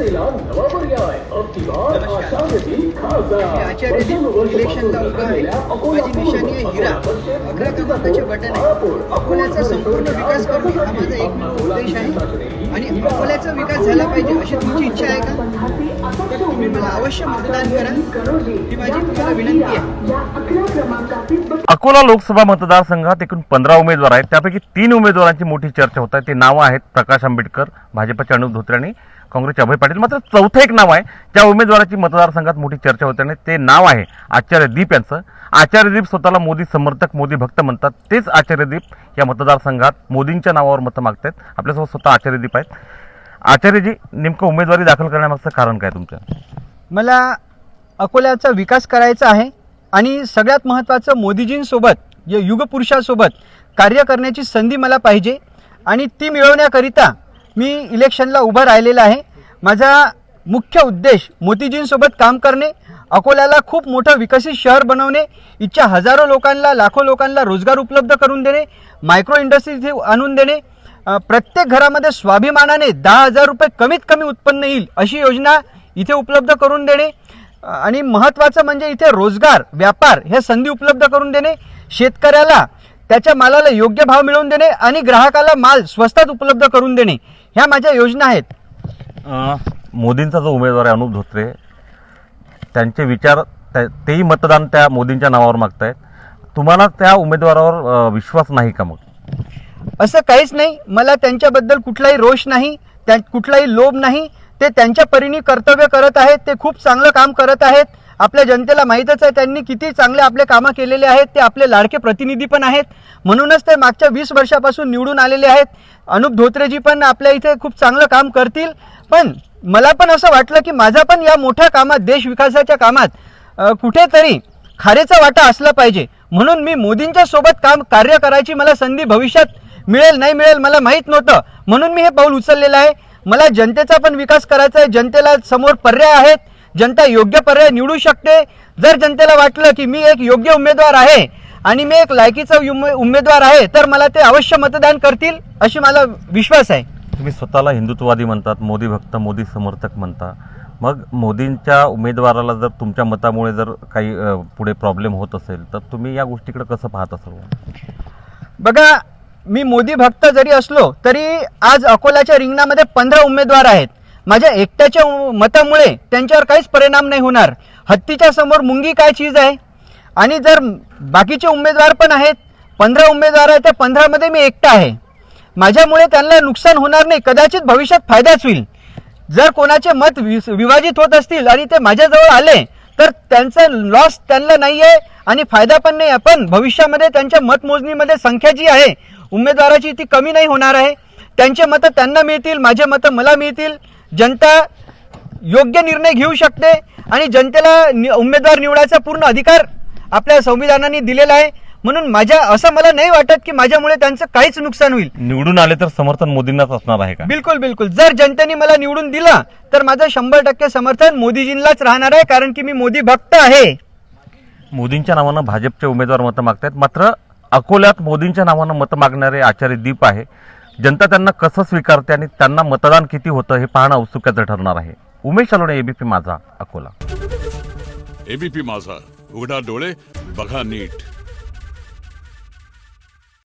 जनतेला नवा पर्याय अप्तिवार आशावादी खासदार इलेक्शनला उभा आहे हिरा अकरा क्रमांकाचे बटन अकोल्याचा संपूर्ण विकास करणे हा माझा एकमेव उद्देश आहे आणि अकोल्याचा विकास झाला पाहिजे अशी तुमची इच्छा आहे का तर तुम्ही मला अवश्य मतदान करा ही माझी तुम्हाला विनंती आहे अकोला लोकसभा मतदारसंघात एकूण पंधरा उमेदवार आहेत. त्यापैकी तीन उमेदवारांची मोठी चर्चा होत आहे. ते नावं आहेत प्रकाश आंबेडकर भाजपचे अनुप धोत्रे आणि काँग्रेसचे अभय पाटील. मात्र चौथं एक नाव आहे. त्या उमेदवाराची मतदारसंघात मोठी चर्चा होते आणि ते नाव आहे आचार्यदीप यांचं. आचार्यदीप स्वतःला मोदी समर्थक मोदी भक्त म्हणतात. तेच आचार्यदीप या मतदारसंघात मोदींच्या नावावर मतं मागतात आपल्यासोबत स्वतः आचार्यदीप आहेत. आचार्यजी नेमकं उमेदवारी दाखल करण्यामागचं कारण काय तुमचं? मला अकोल्याचा विकास करायचा आहे आणि सगळ्यात महत्त्वाचं मोदीजींसोबत या युगपुरुषासोबत कार्य करण्याची संधी मला पाहिजे आणि ती मिळवण्याकरिता मी इलेक्शनला उभं राहिलेला आहे. माझा मुख्य उद्देश मोतीजींसोबत काम करणे अकोल्याला खूप मोठं विकसित शहर बनवणे इच्छा हजारो लोकांना लाखो लोकांना रोजगार उपलब्ध करून देणे मायक्रो इंडस्ट्री इथे आणून देणे प्रत्येक घरामध्ये स्वाभिमानाने दहा हजार रुपये कमीत कमी उत्पन्न येईल अशी योजना इथे उपलब्ध करून देणे. आणि महत्त्वाचं म्हणजे इथे रोजगार व्यापार ह्या संधी उपलब्ध करून देणे. शेतकऱ्याला त्याच्या मालाला योग्य भाव मिळवून देणे आणि ग्राहकाला माल स्वस्तात उपलब्ध करून देणे ह्या माझ्या योजना आहेत. मोदींचा जो उमेदवार आहे अनुप धोत्रे त्यांचे विचार तेही मतदान त्या मोदींच्या नावावर मागतायत. तुम्हाला त्या उमेदवारावर विश्वास नाही का मग? असं काहीच नाही. मला त्यांच्याबद्दल कुठलाही रोष नाही त्या कुठलाही लोभ नाही. ते त्यांच्या परीने कर्तव्य करत आहेत ते खूप चांगलं काम करत आहेत. आपल्या जनतेला माहीतच आहे त्यांनी किती चांगले आपले कामं केलेले आहेत ते आपले लाडके प्रतिनिधी पण आहेत. म्हणूनच ते मागच्या वीस वर्षापासून निवडून आलेले आहेत. अनुप धोत्रेजी पण आपल्या इथे खूप चांगलं काम करतील. पण मला पण असं वाटलं की माझा पण या मोठ्या कामात देश विकासाच्या कामात कुठेतरी खारेचा वाटा असला पाहिजे. म्हणून मी मोदींच्या सोबत काम कार्य करायची मला संधी भविष्यात मिळेल नाही मिळेल मला माहीत नव्हतं. म्हणून मी हे पाऊल उचललेलं आहे. मला जनतेचा पण विकास करायचा आहे. जनतेला समोर पर्याय आहेत. जनता योग्य पर्याय निवडू शकते. जर जनतेला वाटलं की मी एक योग्य उमेदवार आहे आणि मी एक लायकीचा उमे- उमेदवार आहे तर मला ते अवश्य मतदान करतील अशी मला विश्वास आहे. तुम्ही स्वतःला हिंदुत्ववादी म्हणतात मोदी भक्त मोदी समर्थक म्हणता. मग मोदींच्या उमेदवाराला जर तुमच्या मतामुळे जर काही पुढे प्रॉब्लेम होत असेल तर तुम्ही या गोष्टीकडे कसं पाहत असाल? बघा मी मोदी भक्त जरी असलो तरी आज अकोल्याच्या रिंगणामध्ये पंधरा उमेदवार आहेत. माझ्या एकट्याच्या मतामुळे त्यांच्यावर काहीच परिणाम नाही होणार. हत्तीच्या समोर मुंगी काय चीज आहे? आणि जर बाकीचे उमेदवार पण आहेत पंधरा उमेदवार आहेत त्या पंधरामध्ये मी एकटा आहे. माझ्यामुळे त्यांना नुकसान होणार नाही कदाचित भविष्यात फायदाच होईल. जर कोणाचे मत विस- विभाजित होत असतील आणि ते माझ्याजवळ आले तर त्यांचा लॉस त्यांना नाही आहे आणि फायदा पण नाही. आहे पण भविष्यामध्ये त्यांच्या मतमोजणीमध्ये संख्या जी आहे उमेदवाराची ती कमी नाही होणार आहे. त्यांचे मतं त्यांना मिळतील माझे मतं मला मिळतील. जनता योग्य निर्णय घेऊ शकते आणि जनतेला उमेदवार निवडायचा पूर्ण अधिकार आपल्या संविधानाने दिलेला आहे. म्हणून माझ्या असं मला नाही वाटत की माझ्यामुळे त्यांचं काहीच नुकसान होईल. निवडून आले तर समर्थन मोदींनाच असणार आहे का? बिलकुल बिलकुल. जर जनतेने मला निवडून दिलं तर माझं शंभर टक्के समर्थन मोदीजींनाच राहणार आहे कारण की मी मोदी भक्त आहे. मोदींच्या नावानं भाजपचे उमेदवार मतं मागतायत. मात्र अकोल्यात मोदींच्या नावानं मतं मागणारे आचार्य दीप आहे. जनता त्यांना कसं स्वीकारते आणि त्यांना मतदान किती होतं हे पाहणं औत्सुक्याचं ठरणार आहे. उमेश अलोणे एबीपी माझा अकोला. एबीपी माझा. उघडा डोळे बघा नीट.